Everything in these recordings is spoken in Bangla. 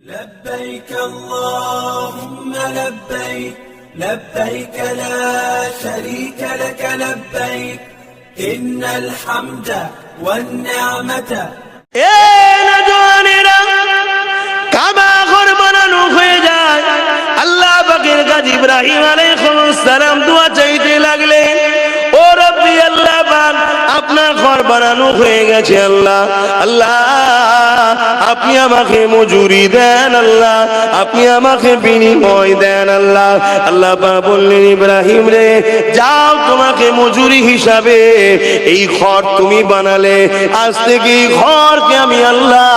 لبيك اللهم لبيك لبيك لا شريك لك لبيك إن الحمد والنعمة এ নজওয়ানেরা কাবা ঘর বানানো হয়ে যায় আল্লাহ পাকের কাজ ইব্রাহিম আলাইহিস সালাম দোয়া চাইতে লাগলেন ও রব্বি আল্লাহ পাক আপনার ঘর বানানো হয়ে গেছে আল্লাহ আল্লাহ আপনি আমাকে মজুরি দেন আল্লাহ, আপনি আমাকে বিনিময় দেন আল্লাহ। আল্লাহ বললেন, ইব্রাহিম রে, যাও তোমাকে মজুরি হিসাবে। এই ঘর তুমি বানালে, আজ থেকে ঘরকে আমি আল্লাহ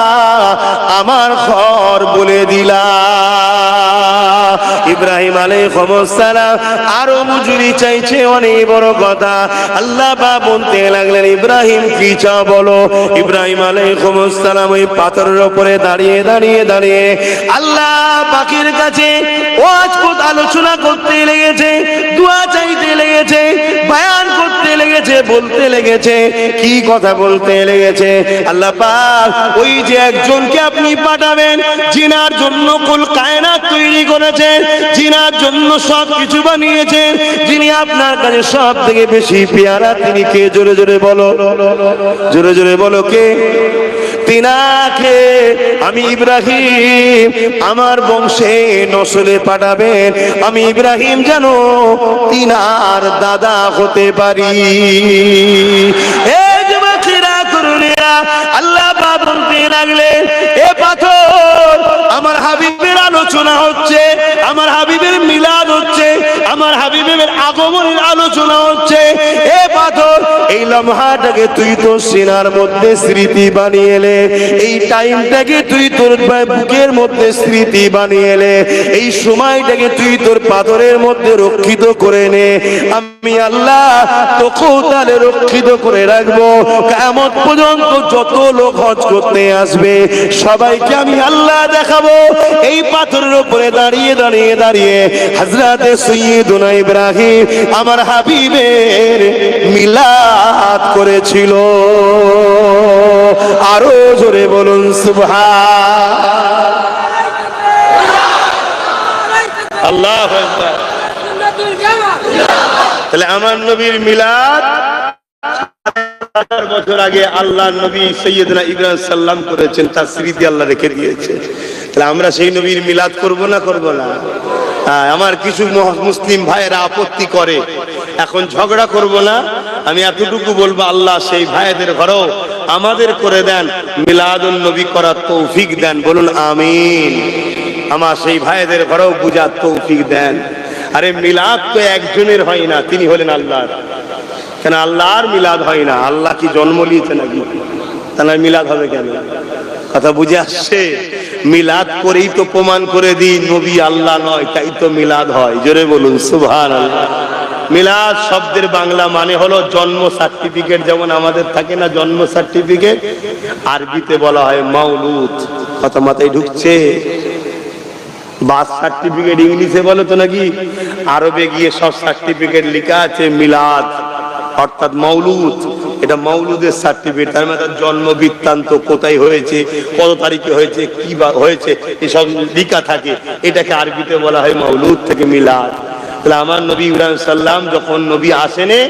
আমার ঘর বলে দিলাম। ইব্রাহিম আলাইহিসসালাম আরও মজুরি চাইছে, অনেক বড় কথা। আল্লাহ বা বলতে লাগলেন, ইব্রাহিম, কি চা বলো? ইব্রাহিম আলে আলাইহিসসালাম ওই পাথরের উপরে দাঁড়িয়ে দাঁড়িয়ে দাঁড়িয়ে আল্লাহ পাখির কাছে ওয়াজপত আলোচনা করতে লেগেছে, দোয়া চাইতে লেগেছে, বায়ান করতে লেগেছে, বলতে লেগেছে, কি কথা বলতে লেগেছে? আল্লাহ পাক ওই যে একজনকে আপনি পাঠাবেন, জিনার জন্য কুল কায়নাত তৈরি করেছেন, জিনার জন্য সব কিছু বানিয়েছেন, যিনি আপনার কাছে সব থেকে বেশি পেয়ারা, তিনি কে? জোরে জোরে বলো। জোরে জোরে বলো কে? তিনাকে আমি ইব্রাহিম, আমার বংশে নসলে পাঠাবেন। আমি ইব্রাহিম যেন তিনার দাদা হতে পারি। আল্লাহ বলতে লাগলেন এ পাথর আমার হাবিবের আলোচনা হচ্ছে, আমার হাবিবের মিলাদ হচ্ছে, আমার হাবিবের আগমনের আলোচনা হচ্ছে। এ পাথর, এই লমহাটাকে তুই তোর সিনার মধ্যে স্মৃতি বানিয়ে এলে এই টাইমটাকে তুই তোর বুকের মধ্যে স্মৃতি বানিয়ে এলে এই সময়টাকে তুই তোর পাথরের মধ্যে রক্ষিত করে নে। আমি আল্লাহ তোকেও তাহলে রক্ষিত করে রাখব। কেমন পর্যন্ত যত লোক হজ করতে আসবে সবাইকে আমি আল্লাহ দেখাবো। এই পাথরের উপরে দাঁড়িয়ে দাঁড়িয়ে দাঁড়িয়ে হাজরাতে সৈয়দুনা ইব্রাহিম আমার হাবিবের মিলাদ করেছিল। আরও জোরে বলুন সুবহান। আল্লাহ আকবার। তাহলে আমার নবীর মিলাদ বছর আগে আল্লাহ নবী সৈয়দনা ইব্রাহিম সাল্লাম করেছেন তার স্মৃতি আল্লাহ রেখে দিয়েছে। তাহলে আমরা সেই নবীর মিলাদ করব না করব না? হ্যাঁ, আমার কিছু মুসলিম ভাইয়েরা আপত্তি করে এখন ঝগড়া করব না। আমি এতটুকু বলব আল্লাহ সেই ভাইদের ঘরেও আমাদের করে দেন মিলাদুল নবী করার তৌফিক দেন। বলুন আমিন। আমার সেই ভাইদের ঘরেও বুঝার তৌফিক দেন। আরে মিলাদ তো একজনের হয় না, তিনি হলেন আল্লাহর। কেন আল্লাহর মিলাদ হয় না? আল্লাহ কি জন্ম নিয়েছে নাকি? তাহলে মিলাদ হবে কেন? কথা বুঝে আসছে? মিলাদ করেই তো প্রমাণ করে দিই নবী আল্লাহ নয়, তাই তো মিলাদ হয়। জোরে বলুন সুভান মিলাদ শব্দের বাংলা মানে হলো জন্ম সার্টিফিকেট যেমন আমাদের থাকে না জন্ম সার্টিফিকেট আরবিতে বলা হয় মাউলুদ। কথা মাথায় ঢুকছে? বার্থ সার্টিফিকেট ইংলিশে বলো তো নাকি? আরবে গিয়ে সব সার্টিফিকেট লেখা আছে, মিলাদ, অর্থাৎ মৌলুদ। এটা মৌলুদের সার্টিফিকেট তার মানে তার জন্ম বৃত্তান্ত কোথায় হয়েছে, কত তারিখে হয়েছে, কি বা হয়েছে, এসব লিখা থাকে। এটাকে আরবিতে বলা হয় মৌলুদ থেকে মিলাদ। তাহলে আমার নবী ইব্রাহিম সাল্লাম যখন নবী আসেনে,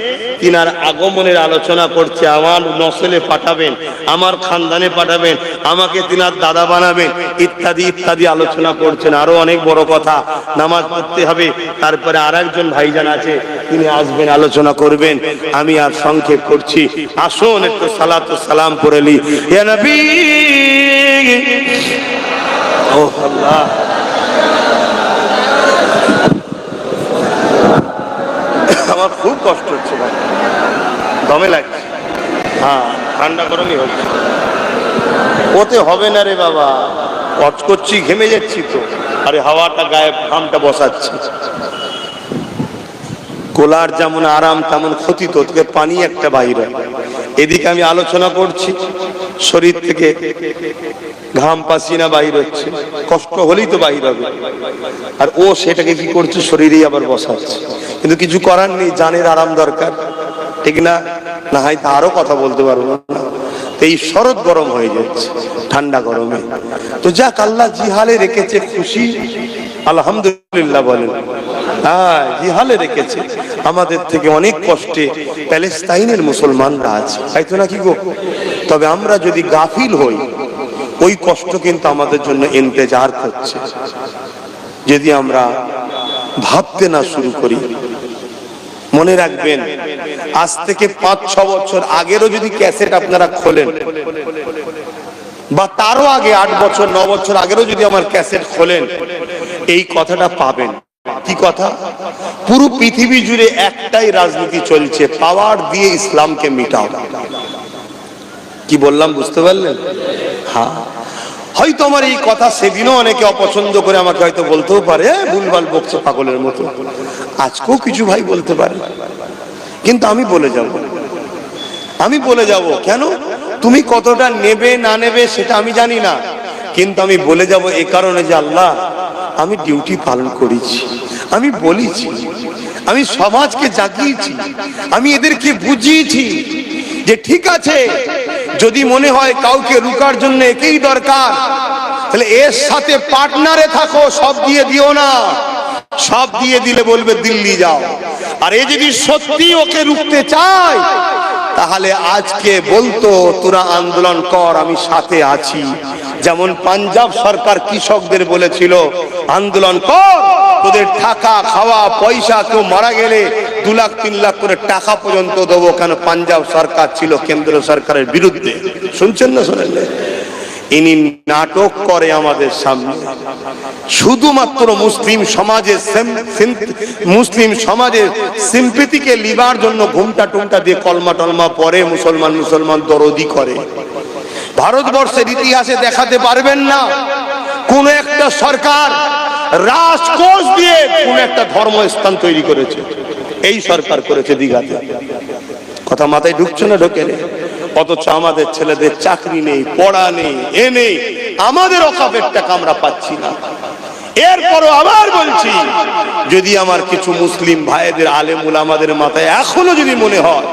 তিনার আগমনের আলোচনা করছে, আমার নসলে পাঠাবেন, আমার খানদানে পাঠাবেন, আমাকে তিনার দাদা বানাবেন, ইত্যাদি ইত্যাদি আলোচনা করছেন। আরও অনেক বড় কথা, নামাজ পড়তে হবে, তারপরে আর একজন ভাইজান আছে, তিনি আসবেন, আলোচনা করবেন। আমি আর সংক্ষেপ করছি। আসুন, একটু সালাত সালাম করে লি। ও আল্লাহ! আমার খুব কষ্ট হচ্ছে ভাই। দমে লাগছে। হ্যাঁ ঠান্ডা গরমই হচ্ছে। ওতে হবে না রে বাবা। কচ করছি, ঘেমে যাচ্ছি তো। আরে হাওয়াটা গায়ে, ঘামটা বসাচ্ছি। কোলার যেমন আরাম, তেমন ক্ষতি তো। তোকে পানি একটা বাইরে। এদিকে আমি আলোচনা করছি। শরীর থেকে ঘাম পাসিনা বাহির হচ্ছে। কষ্ট হলেই তো বাহির হবে। আর ও সেটাকে কি করছে? শরীরেই আবার বসাচ্ছে। কিন্তু কিছু করার নেই, জানের আরাম দরকার। ঠিক না? না হয়তো আরও কথা বলতে পারব না। এই শরৎ গরম হয়ে যাচ্ছে, ঠান্ডা গরমে। তো যাক, আল্লাহ জিহালে রেখেছে খুশি। আলহামদুলিল্লাহ বলেন। হ্যাঁ জিহালে রেখেছে। আমাদের থেকে অনেক কষ্টে প্যালেস্তাইনের মুসলমানরা আছে। তাই তো নাকি গো? তবে আমরা যদি গাফিল হই, ওই কষ্ট কিন্তু আমাদের জন্য ইন্তেজার করছে। যদি আমরা ভাবতে না শুরু করি, মনে রাখবেন, আজ থেকে পাঁচ, ছ বছর আগেরও যদি ক্যাসেট আপনারা খোলেন, বা তারও আগে আট বছর, ন বছর আগেরও যদি আমার ক্যাসেট খোলেন, এই কথাটা পাবেন। কি কথা? পুরো পৃথিবী জুড়ে একটাই রাজনীতি চলছে, পাওয়ার দিয়ে ইসলামকে মিটাও। কি বললাম, বুঝতে পারলেন? হ্যাঁ। হয়তো আমার এই কথা সেদিনও অনেকে অপছন্দ করে আমাকে হয়তো বলতেও পারে ভুলভাল বকছে পাগলের মতো। আজকেও কিছু ভাই বলতে পারে। কিন্তু আমি বলে যাব। আমি বলে যাব, কেন? তুমি কতটা নেবে, না নেবে সেটা আমি জানি না। কিন্তু আমি বলে যাব এ কারণে যে আল্লাহ, আমি ডিউটি পালন করেছি, আমি বলেছি, আমি সমাজকে জাগিয়েছি, আমি এদেরকে বুঝিয়েছি যে ঠিক আছে যদি মনে হয় কাউকে রুকার জন্য একেই দরকার, তাহলে এর সাথে পার্টনারে থাকো, সব দিয়ে দিও না। সব দিয়ে দিলে বলবে, দিল্লি যাও। আর এ যদি সত্যি ওকে রুখতে চায়, তাহলে আজকে বলতো, তোরা আন্দোলন কর, আমি সাথে আছি। যেমন পাঞ্জাব সরকার কৃষকদের বলেছিল, আন্দোলন কর, তোদের টাকা, খাওয়া, পয়সা, কেউ মারা গেলে দু লাখ, তিন লাখ করে টাকা পর্যন্ত দেবো কেন পাঞ্জাব সরকার ছিল কেন্দ্র সরকারের বিরুদ্ধে? শুনছেন না শোনেন ইনি নাটক করে আমাদের সামনে। শুধুমাত্র মুসলিম সমাজের মুসলিম সমাজের সিম্পেতিকে লিবার জন্য ঘুমটা টুমটা দিয়ে কলমা টলমা পরে মুসলমান মুসলমান দরদি করে। ভারতবর্ষের ইতিহাসে দেখাতে পারবেন না। কোন একটা সরকার রাজকোষ দিয়ে কোন একটা ধর্মস্থান তৈরি করেছে। এই সরকার করেছে দিঘাতে। কথা মাথায় ঢুকছে না ঢোকে অথচ আমাদের ছেলেদের চাকরি নেই, পড়া নেই, এ নেই। আমাদের অকাপের টাকা আমরা পাচ্ছি না। এরপরও আবার বলছি, যদি আমার কিছু মুসলিম ভাইদের আলেমুল আমাদের মাথায় এখনও যদি মনে হয়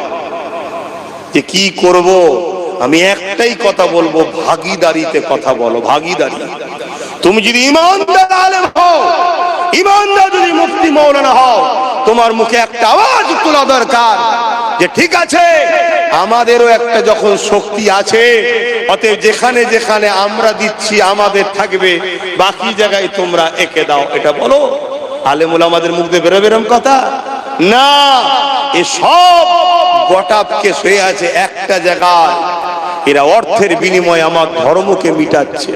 যে কি করব আমি একটাই কথা বলব, ভাগিদারিতে কথা বলো, ভাগিদারি। তুমি যদি ইমানদার আলেম হও, ইমানদার যদি মুফতি মৌলানা হও, তোমার মুখে একটা আওয়াজ তোলা দরকার যে ঠিক আছে, আমাদেরও একটা যখন শক্তি আছে, অতএব যেখানে যেখানে আমরা দিচ্ছি, আমাদের থাকবে, বাকি জায়গায় তোমরা একে দাও। এটা বলো, আলেমুল আমাদের মুখ দিয়ে বেরোবে এরম কথা? না, এ সব গটাপকে শুয়ে আছে একটা জায়গায়। এরা অর্থের বিনিময়ে আমার ধর্মকে মিটাচ্ছে।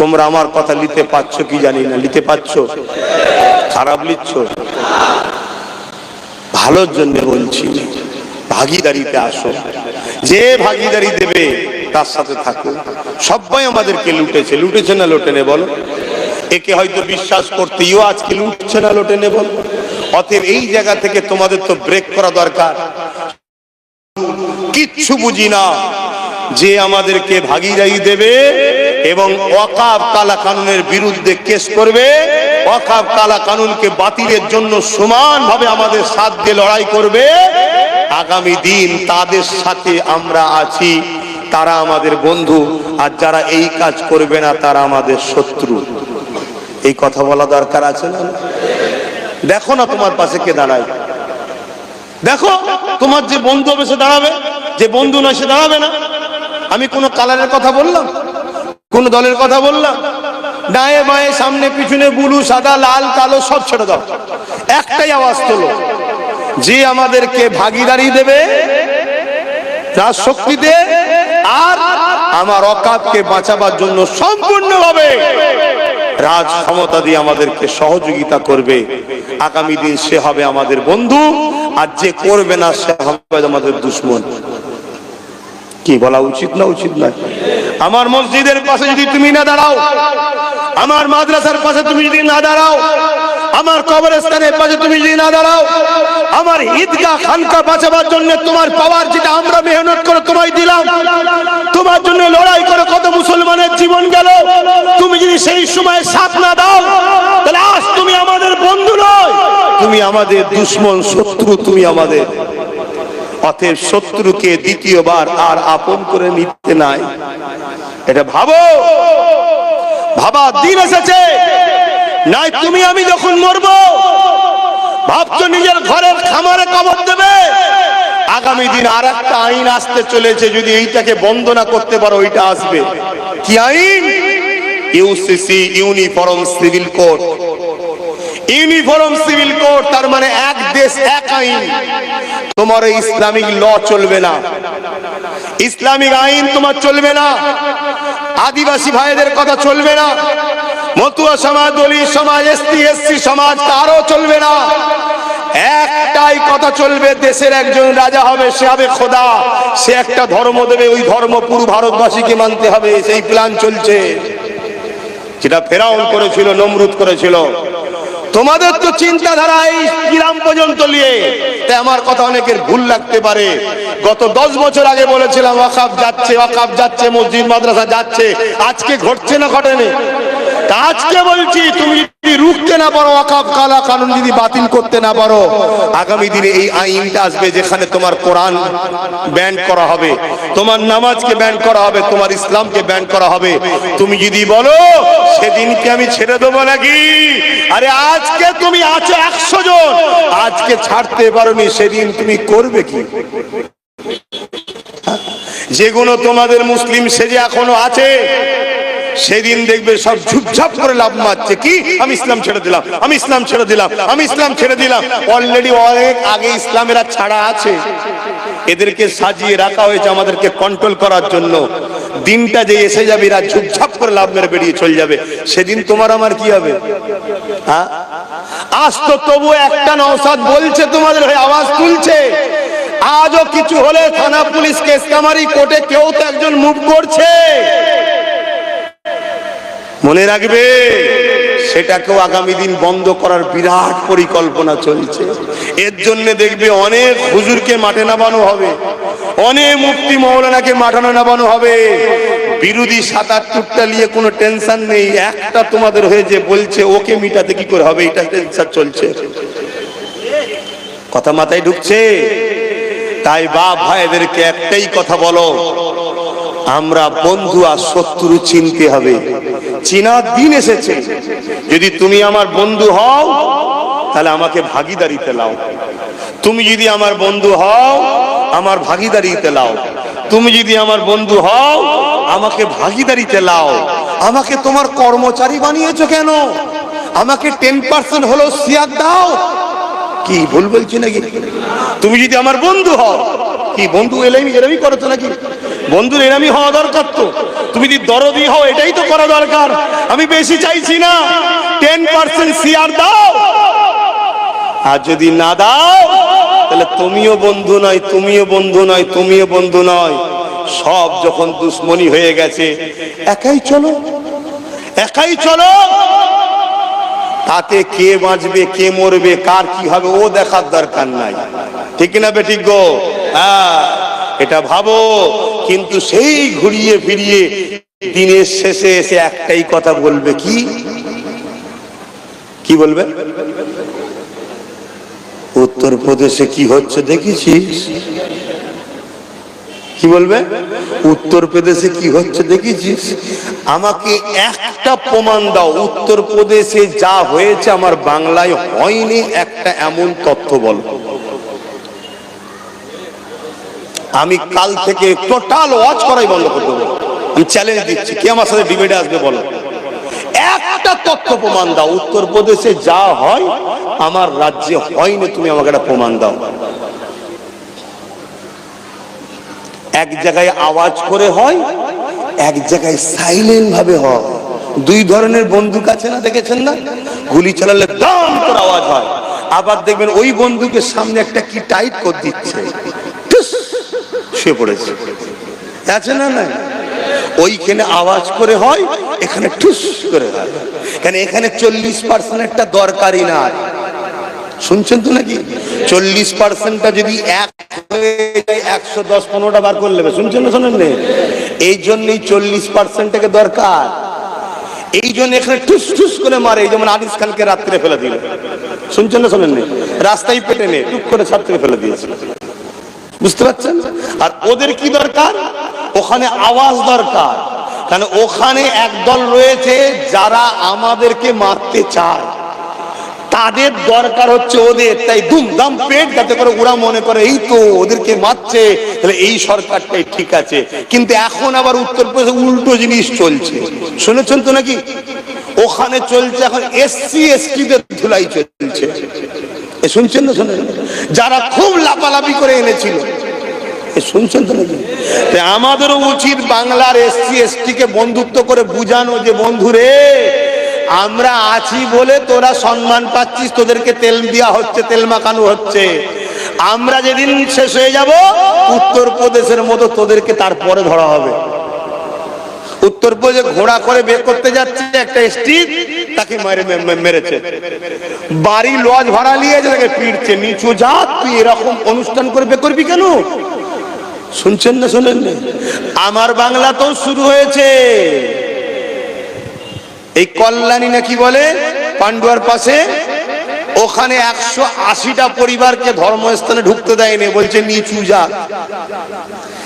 তোমরা আমার কথা নিতে পাচ্ছ কি জানি না? নিতে পাচ্ছ খারাপ লিচ্ছ ভালোর জন্য বলছি, ভাগিদারিতে আসো। যে ভাগিদারি দেবে, তার সাথে থাকো। সবাই আমাদেরকে লুটেছে। লুটেছে না লোটেনে বলো। একে হয়তো বিশ্বাস করতে ইও আজকে লুটছে না লোটেনে বলো। অতএব এই জায়গা থেকে তোমাদের তো ব্রেক করা দরকার। কিচ্ছু বুঝি না। যে আমাদেরকে ভাগিদারি দেবে এবং ওয়াকাব কালা কানুনের বিরুদ্ধে কেস করবে, ওয়াকাব কালা কানুনকে বাতিলের জন্য সমানভাবে আমাদের সাথ দিয়ে লড়াই করবে, আগামী দিন তাদের সাথে আমরা আছি, তারা আমাদের বন্ধু, আর যারা এই কাজ করবে না, তারা আমাদের শত্রু। এই কথা বলা দরকার আছে না? দেখো না তোমার পাশে কে দাঁড়ায়। দেখো, তোমার যে বন্ধু হবে, সে দাঁড়াবে। যে বন্ধু নয়, সে দাঁড়াবে না। আমি কোন কালারের কথা বললাম? কোন দলের কথা বললাম? ডায়ে বায়ে, সামনে পিছনে বুলু, সাদা, লাল, কালো, সব ছেড়ে দাও। একটাই আওয়াজ তোলো। যে আমাদেরকে ভাগিদারি দেবে, তার শক্তিতে আর আমার অকাপকে বাঁচাবার জন্য সম্পূর্ণভাবে রাজ ক্ষমতা দিয়ে আমাদেরকে সহযোগিতা করবে। আগামী দিন সে হবে আমাদের বন্ধু, আর যে করবে না সে হবে আমাদের দুশ্মন। কি বলা উচিত না উচিত নয়? আমার মসজিদের পাশে যদি তুমি না দাঁড়াও, আমার মাদ্রাসার পাশে তুমি যদি না দাঁড়াও আমার কবরস্থানের পাশে তুমি যদি না দাঁড়াও। আমার ঈদগাহ খানকা বাঁচাবার জন্য তোমার পাওয়ার যেটা আমরা মেহনত করে তোমায় দিলাম, তোমার জন্য লড়াই করে কত মুসলমানের জীবন গেল। তুমি যদি সেই সময় সাথ না দাও, তাহলে আজ তুমি আমাদের বন্ধু নয়। তুমি আমাদের দুশ্মন শত্রু, তুমি আমাদের। অতএব শত্রুকে দ্বিতীয়বার আর আপন করে নিতে নাই। এটা ভাবো। ভাবা, দিন এসেছে। নাই, তুমি, আমি যখন মরবো, ভাবছ নিজের ঘরের খামারে কবর দেবে? আগামী দিন আর একটা আইন আসতে চলেছে, যদি এইটাকে বন্ধ না করতে পারো, ওইটা আসবে। কি আইন? UCC uniform civil code. Uniform civil code, তার মানে এক দেশ, এক আইন। তোমার ইসলামিক ল চলবে না। ইসলামিক আইন তোমার চলবে না। আদিবাসী ভাইদের কথা চলবে না। মতুয়া সমাজ, দলীয় সমাজ এসটি এসসি সমাজ তারও চলবে না। একটাই কথা চলবে, দেশের একজন রাজা হবে, সে হবে খোদা। সে একটা ধর্ম দেবে, ওই ধর্ম পুরো ভারতবাসীকে মানতে হবে, সেই প্ল্যান চলছে। যেটা ফেরাউন করেছিল, নমরুদ করেছিল। তোমাদের তো চিন্তাধারা এই গ্রাম পর্যন্ত নিয়ে। তাই আমার কথা অনেকের ভুল লাগতে পারে। গত দশ বছর আগে বলেছিলাম ওয়াকাফ যাচ্ছে ওয়াকাফ যাচ্ছে, মসজিদ, মাদ্রাসা যাচ্ছে। আজকে ঘটছে না, ঘটেনি। আজকে বলছি, তুমি যদি রুখতে না পারো ওয়াকাফ কালা কানুন যদি বাতিল করতে না পারো, আগামী দিনে এই আইনটা আসবে যেখানে তোমার কোরআন ব্যান করা হবে, তোমার নামাজকে ব্যান করা হবে, তোমার ইসলামকে ব্যান করা হবে। তুমি যদি বলো, সেদিনকে আমি ছেড়ে দেবো নাকি? আরে আজকে তুমি আছো একশো জন, আজকে ছাড়তে পারোনি, সেদিন তুমি করবে কি? যেগুলো তোমাদের মুসলিম সেজে এখনও আছে সেদিন দেখবে সব ঝুপঝাপ করে লাভ মারছে। কি? আমি ইসলাম ছেড়ে দিলাম, আমি ইসলাম ছেড়ে দিলাম, আমি ইসলাম ছেড়ে দিলাম। অলরেডি অনেক আগে ইসলামেরা ছাড়া আছে। এদেরকে সাজিয়ে রাখা হয়েছে আমাদেরকে কন্ট্রোল করার জন্য। দিনটা যে এসে যাবে, এরা ঝুপঝাপ করে লাভ মেরে বেরিয়ে চলে যাবে। সেদিন তোমার আমার কি হবে? হ্যাঁ? আজ তো তবু একটা নৌসাদ বলছে তোমাদের হয়ে আওয়াজ তুলছে। আজও কিছু হলে থানা পুলিশ কেস কামারি কোর্টে কেউ তো একজন মুভ করছে। মনে রাখবে, সেটাকেও আগামী দিন বন্ধ করার বিরাট পরিকল্পনা চলছে। এর জন্য দেখবে অনেক হুজুরকে মাঠে নামানো হবে, অনেক মুক্তি মৌলানাকে মাঠানো নামানো হবে। বিরোধী সাতাত্তরটা নিয়ে কোনো টেনশন নেই, একটা তোমাদের হয়ে যে বলছে ওকে মিটাতে কি করে হবে, এটা টেনশন চলছে। কথা মাথায় ঢুকছে? তাই বাপ ভাইদেরকে একটাই কথা বলো আমরা বন্ধু আর শত্রু চিনতে হবে। চিনার দিন এসেছে। যদি তুমি আমার বন্ধু হও, তাহলে আমাকে ভাগিদারিতে লাও। তুমি যদি আমার বন্ধু হও, আমার ভাগিদারিতে লাও। তুমি যদি আমার বন্ধু হও, আমাকে ভাগিদারিতে লাও। আমাকে তোমার কর্মচারী বানিয়েছো কেন? আমাকে টেন পার্সেন্ট হলেও শেয়ার দাও। কি, ভুল বলছি নাকি? তুমি যদি আমার বন্ধু হও, কি, বন্ধু এলেমি এরমই করেছ নাকি? বন্ধুর এরমই হওয়া দরকার তো। তুমি যদি দরদি হও, এটাই তো করা দরকার। আমি বেশি চাইছি না। টেন পার্সেন্ট শেয়ার দাও। আর যদি না দাও, তাহলে তুমিও বন্ধু নয়, তুমিও বন্ধু নয়, তুমিও বন্ধু নয়। সব যখন দুশ্মনী হয়ে গেছে, একাই চলো একাই চলো। তাতে কে বাঁচবে, কে মরবে, কার কি হবে, ও দেখার দরকার নাই। ঠিক না বেঠিক গো? হ্যাঁ এটা ভাবো, কিন্তু সেই ঘুরিয়ে ফিরিয়ে দিনের শেষে এসে একটাই কথা বলবে কি? কি বলবে? উত্তরপ্রদেশে কি হচ্ছে দেখেছিস? কি বলবে? উত্তরপ্রদেশে কি হচ্ছে দেখেছিস? আমাকে একটা প্রমাণ দাও উত্তরপ্রদেশে যা হয়েছে আমার বাংলায় হয়নি, একটা এমন তথ্য বল। আমি কাল থেকে টোটাল ওয়াচ করাই বন্ধ করে দেবো। আমি চ্যালেঞ্জ দিচ্ছি, কে আমার সাথে ডিবেটে আসবে বলো। একটা তথ্য প্রমাণ দাও উত্তরপ্রদেশে যা হয়, আমার রাজ্যে হয়নি, তুমি আমাকে একটা প্রমাণ দাও। এক জায়গায় আওয়াজ করে হয়, এক জায়গায় সাইলেন্ট ভাবে হয়। দুই ধরনের বন্দুক আছে না দেখেছেন না? গুলি চালালে দাম করে আওয়াজ হয়। আবার দেখবেন ওই বন্দুকের সামনে একটা কি টাইট করে দিচ্ছে। শুয়ে পড়েছে। আছে না না ওইখানে আওয়াজ করে হয়, এখানে ঠুস করে হয়। কেন এখানে চল্লিশ পার্সেন্ট একটা দরকারই না শুনছেন তো নাকি? চল্লিশ পার্সেন্টটা যদি এক একশো দশ পনেরোটা বার করে নেবে। শুনছেন না শোনেন? এই জন্যই চল্লিশ পার্সেন্টটাকে দরকার। এই জন্য এখানে ঠুস ঠুস করে মারে, এই যেমন আনিস খানকে রাত্রে ফেলে দিল। শুনছেন না শোনেন রাস্তায় পেটে নে টুক করে ছাত্রে ফেলে দিয়েছে। বুঝতে পারছেন? আর ওদের কি দরকার? ওখানে আওয়াজ দরকার। কারণ ওখানে একদল রয়েছে যারা আমাদেরকে মারতে চায়। তাদের দরকার হচ্ছে ওদের। তাই দুমদাম পেট যাতে করে ওরা মনে করে, এই তো ওদেরকে মারছে, তাহলে এই সরকারটাই ঠিক আছে। কিন্তু এখন আবার উত্তরপ্রদেশে উল্টো জিনিস চলছে। শুনেছেন তো নাকি? ওখানে চলছে, এখন এসসি, এসটিদের ধুলাই চলছে। শুনছেন না শোনেন যারা খুব লাফালাফি করে এনেছিল। শুনছেন তো নাকি? আমাদেরও উচিত বাংলার এসসি এসটি কে বন্ধুত্ব করে বুঝানো যে, বন্ধুরে আমরা আছি বলে তোরা সম্মান পাচ্ছিস, তোদেরকে তেল দেওয়া হচ্ছে, তেল মাখানো হচ্ছে। আমরা যেদিন শেষ হয়ে যাব, উত্তরপ্রদেশের মতো তোদেরকে তারপরে ধরা হবে। উত্তরপ্রদেশে ঘোড়া করে বের করতে যাচ্ছে একটা স্ট্রিট তাকে মেরে মেরেছে। বাড়ি লজ ভাড়া নিয়েছে তাকে পিটছে নিচু জাত, তুই এরকম অনুষ্ঠান করে বের করবি কেন? শুনছেন না শোনেন না? আমার বাংলাতেও শুরু হয়েছে। এই কল্যাণী নাকি বলে? পান্ডুয়ার পাশে? ওখানে একশো আশিটা পরিবারকে ধর্মস্থানে ঢুকতে দেয়নি, বলছে নিচু জাত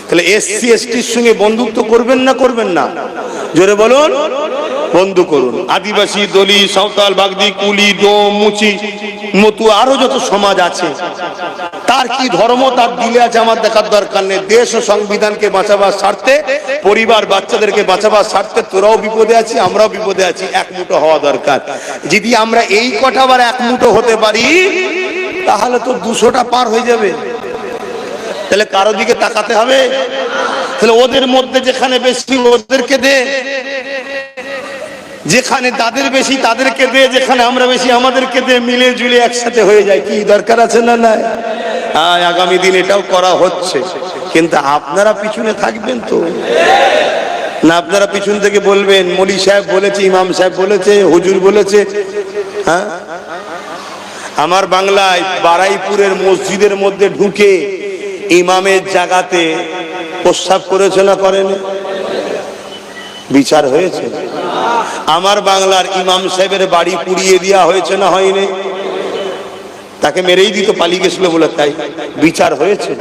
তাহলে এসসি, এসটির সঙ্গে বন্ধুত্ব করবেন না করবেন না? জোরে বলুন, বন্ধু করুন। আদিবাসী দলি সাঁওতাল, বাগদি, কুলি, ডোম, মুচি মতু আরও যত সমাজ আছে তার কি ধর্ম, তার দিলে আছে আমার দেখার দরকার নেই। দেশ ও সংবিধানকে বাঁচাবার স্বার্থে, পরিবার বাচ্চাদেরকে বাঁচাবার স্বার্থে তোরাও বিপদে আছি আমরাও বিপদে আছি, এক মুঠো হওয়া দরকার। যদি আমরা এই কটা বার এক মুঠো হতে পারি, তাহলে তো দুশোটা পার হয়ে যাবে। তাহলে কারও দিকে তাকাতে হবে? তাহলে ওদের মধ্যে যেখানে বেশি ওদেরকে দে। যেখানে তাদের বেশি তাদেরকে দে, যেখানে আমরা বেশি আমাদেরকে দে মিলে জুলে একসাথে হয়ে যায়। কি দরকার আছে না নাই? আগামী দিন এটাও করা হচ্ছে। কিন্তু আপনারা পিছনে থাকবেন তো। না, আপনারা পিছন থেকে বলবেন, মলি সাহেব বলেছে, ইমাম সাহেব বলেছে, হুজুর বলেছে হ্যাঁ? আমার বাংলায় বারাইপুরের মসজিদের মধ্যে ঢুকে ইমামের জায়গাতে প্রস্রাব করেছে না করেন? বিচার হয়েছে। আমার বাংলার ইমাম সাহেবের বাড়ি পুড়িয়ে দেওয়া হয়েছে না হয়নি? তাকে মেরেই দিত পালিয়ে গেছিল বলে তাই বিচার হয়েছে।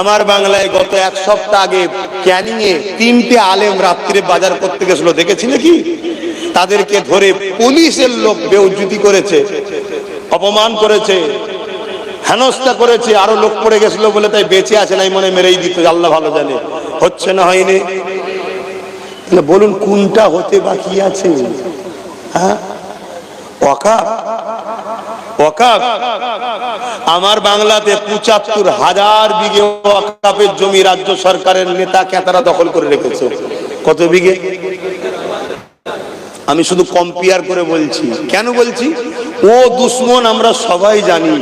আমার বাংলায় গত এক সপ্তাহ আগে ক্যানিং এ তিনটে আলেম রাত্রে বাজার করতে গেছিল, দেখেছি নাকি? তাদেরকে ধরে পুলিশের লোক বেউজুতি করেছে, অপমান করেছে, হেনস্থা করেছে, আরও লোক পড়ে গেছিল বলে তাই বেঁচে আছে নাই মনে মেরেই দিত, আল্লাহ ভালো জানে। হচ্ছে না হয়নি? বলুন, কোনটা হতে বাকি আছে? হ্যাঁ? ওয়াকাফ? ওয়াকাফ। আমার বাংলাতে পঁচাত্তর হাজার বিঘে ওয়াকাফের জমি রাজ্য সরকারের নেতা কেতারা দখল করে রেখেছে। কত বিঘে? আমি শুধু কম্পেয়ার করে বলছি। কেন বলছি? ও দুশ্মন আমরা সবাই জানি।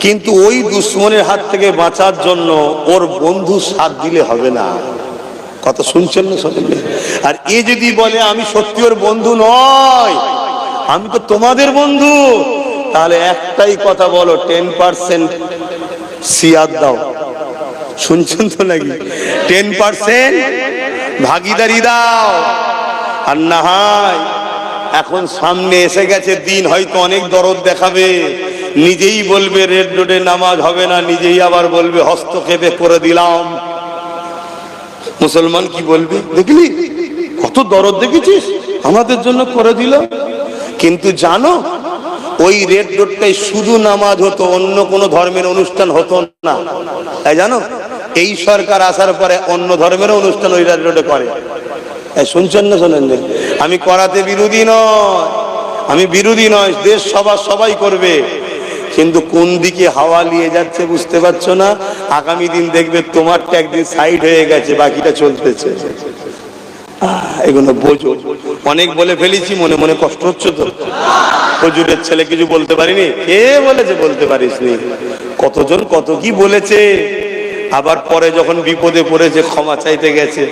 কিন্তু ওই দুশ্মনের হাত থেকে বাঁচার জন্য ওর বন্ধু সাথ দিলে হবে না। কথা শুনছেন না সকলে আর এ যদি বলে, আমি সত্যি ওর বন্ধু নয়, আমি তো তোমাদের বন্ধু। তাহলে একটাই কথা বলো টেন পার্সেন্ট সিয়াদ দাও। শুনছেন তো নাকি? টেন পার্সেন্ট ভাগিদারি দাও। আর না হয়, এখন সামনে এসে গেছে দিন, হয়তো অনেক দরদ দেখাবে। নিজেই বলবে, রেড রোডে নামাজ হবে না, নিজেই আবার বলবে, হস্তক্ষেপে করে দিলাম। মুসলমান কি বলবে? দেখলি? কত দরদ দেখেছিস? আমাদের জন্য করে দিল। কিন্তু জানো ওই রেড রোডটাই শুধু নামাজ হতো, অন্য কোনো ধর্মের অনুষ্ঠান হতো না। তাই জানো? এই সরকার আসার পরে অন্য ধর্মের অনুষ্ঠান ওই রেড রোডে করে। শুনছেন না শোনেন? আমি করাতে বিরোধী নয়, আমি বিরোধী নয়, দেশ সবার সবাই করবে। কিন্তু কোন দিকে হাওয়া নিয়ে যাচ্ছে বুঝতে পারছ না? আগামী দিন দেখবে তোমারটা একদিন সাইড হয়ে গেছে, বাকিটা চলতেছে। এগুলো বোঝো। অনেক বলে ফেলেছি, মনে মনে কষ্ট হচ্ছে তো? হুজুরের ছেলে কিছু বলতে পারিনি? কে বলেছে বলতে পারিস নি কতজন কত কি বলেছে? আবার পরে যখন বিপদে পড়েছে, ক্ষমা চাইতে গেছে।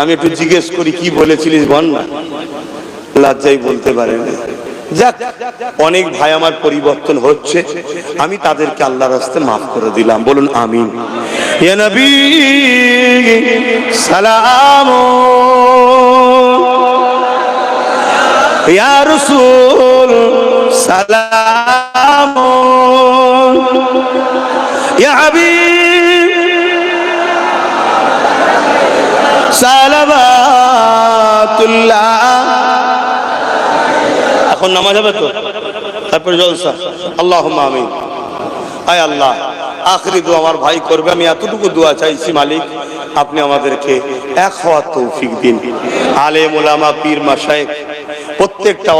আমি একটু জিজ্ঞেস করি, কি বলেছিলিস বল না? লজ্জাই বলতে পারেনি যাক, অনেক ভাই আমার পরিবর্তন হচ্ছে। আমি তাদেরকে আল্লাহ রাস্তে মাফ করে দিলাম। বলুন, আমিন। ইয়া নবী, সালাম ইয়া রাসূল, সালাম। ইয়া সালাবাতুল্লাহ এখন নামাজ হবে তো? তারপর জলসা। আল্লাহ আমিন। আয় আল্লাহ, আখরি দোয়া আমার ভাই করবে, আমি এতটুকু দোয়া চাইছি মালিক, আপনি আমাদেরকে এক হওয়ার তৌফিক দিন। আলেম ওলামা পীর মাসায়েক প্রত্যেকটা